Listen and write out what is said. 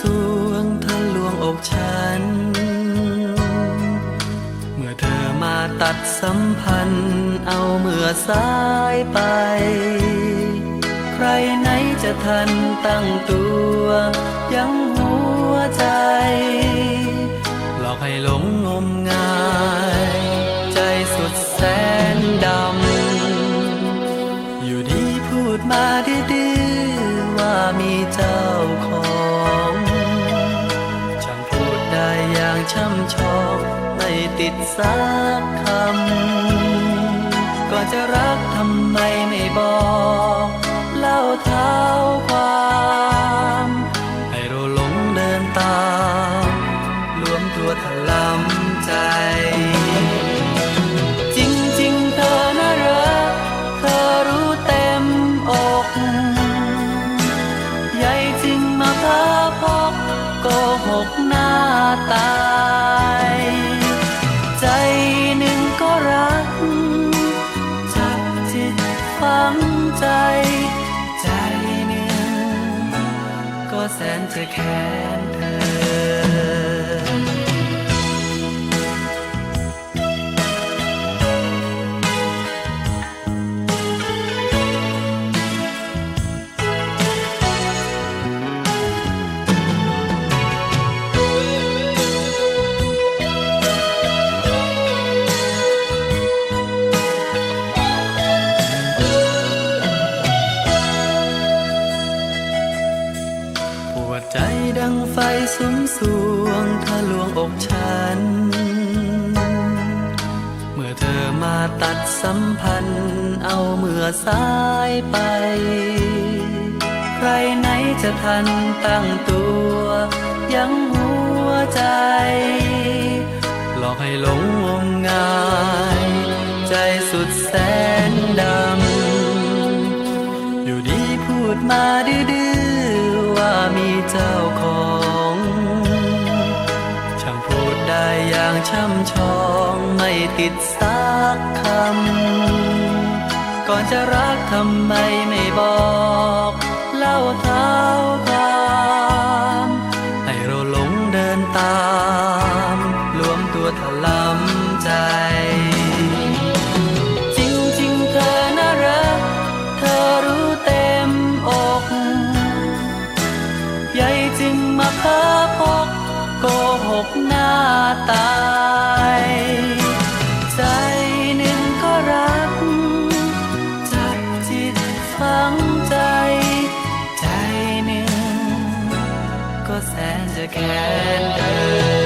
สวงทะลวงอกฉัน เมื่อเธอมาตัดสัมพันธ์ เอาเมื่อสายไป ใครไหนจะทันตั้งตัว ยังหัวใจ หลอกให้หลงงมงาย ติดสักคำก่อนจะรักทำไมไม่บอก เล่าเท้าความให้เราหลงเดินตามรวมตัวถลำใจ จริงๆเธอน่ารัก เธอรู้เต็มอกใหญ่จริงมาพาพกโกหกหน้าตา จะแค้น สุมสวงทะลวงอกฉัน เมื่อเธอมาตัดสัมพันธ์ เอาเมื่อสายไป ใครไหนจะทันตั้งตัว ยังหัวใจ หลอกให้หลงงมงาย ใจสุดแสนดำ อยู่ดีพูดมาดื้อว่ามีเจ้าของ ช้ำชองไม่ติดสักคำ ก่อนจะรักทำไมไม่บอก เล่าเท้าตามให้เราหลงเดินตามรวมตัวถลำใจ จริงจริงเธอน่ารัก เธอรู้เต็มอกใหญ่จึงมาเพ้อพกโกหกหน้าตา and a candle.